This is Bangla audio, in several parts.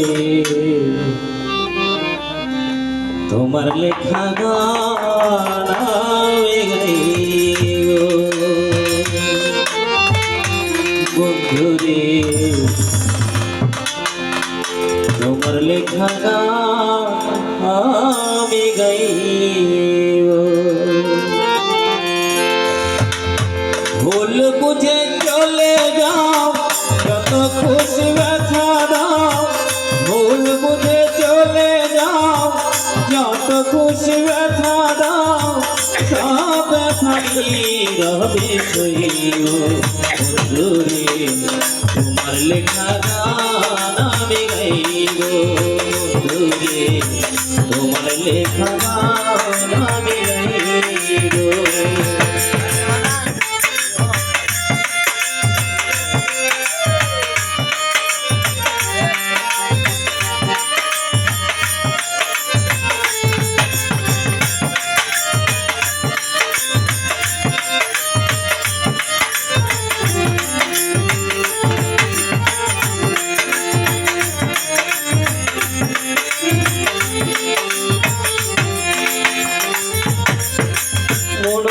থাকে তোমার লেখা গানে বন্ধুরে তোমার লেখা গানে গাই ভুল বুঝে খুশি ব্যথা দাও সব ব্যথা রবে বন্ধুরে তোমার লেখা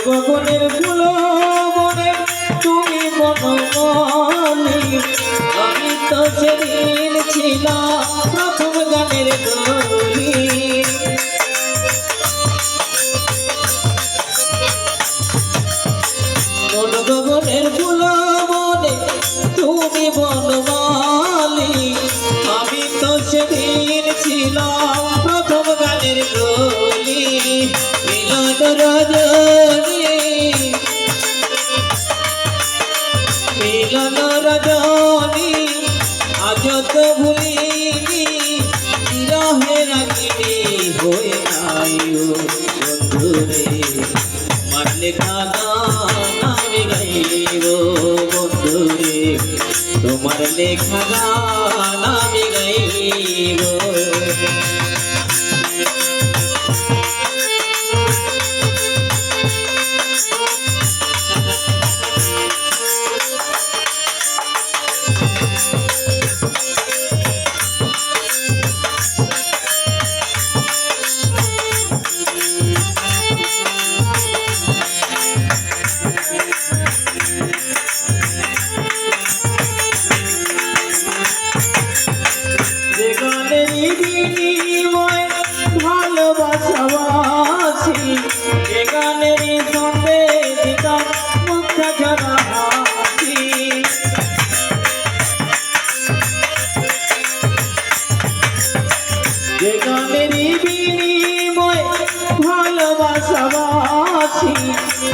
গগনের ফুল মনে তুমি বনমালি আমি তো সেদিন ছিলাম প্রথম গানের মন গগনের ফুল মনে তুমি বনমালি মিলন রজনী আজ তো ভুলিনি, বিরহে রাগিনি হয়ে নাই ও বন্ধুরে। মারলে গান আমি গাইব তোমার লেখা গান আমি গাইব যে গানের বিনিময় ভালোবাসাবাসি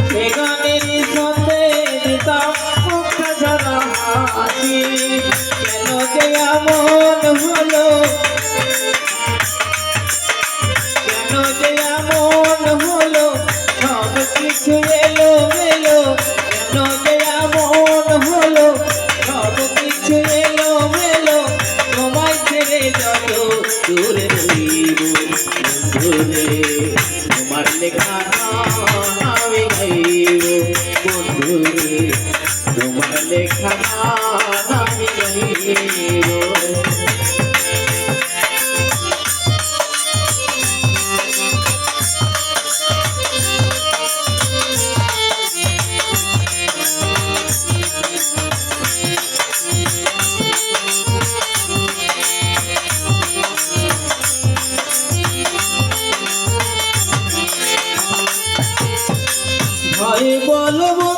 সে গানের সঙ্গে দিতাম মুখটা ঝরা হাসি। কেন যে এমন হলো? তোমার লেখা গান আমি গাইব বন্ধুরে তোমার লেখা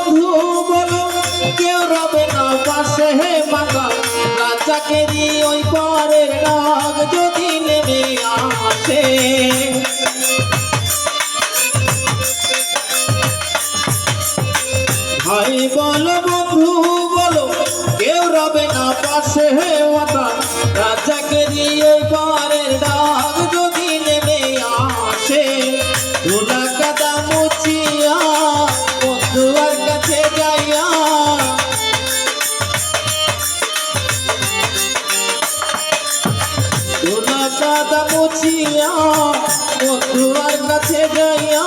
বন্ধু বলো কেউ রবে না পাশে হে মাকা রাজাকে দিয়ে ওই পারের ডাক। মুচিয়া বন্ধুয়ার কাছে যাইয়া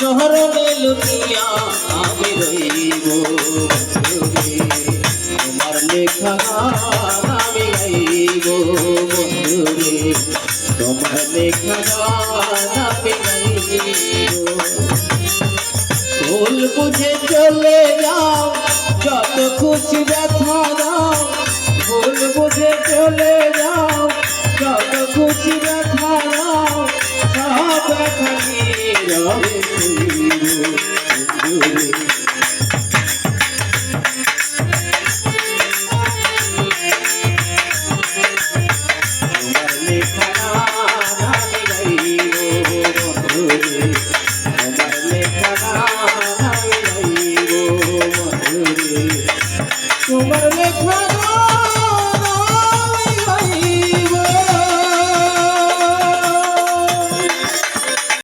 শহরে লুকিয়া আমি রইব। তোমার লেখা আমি গাইব বন্ধুরে তোমার লেখা গানা পেলাইও ভুল বুঝে চলে যাও, যত খুশি ব্যথা খুশি ব্যথা সব নীরবে শুইও।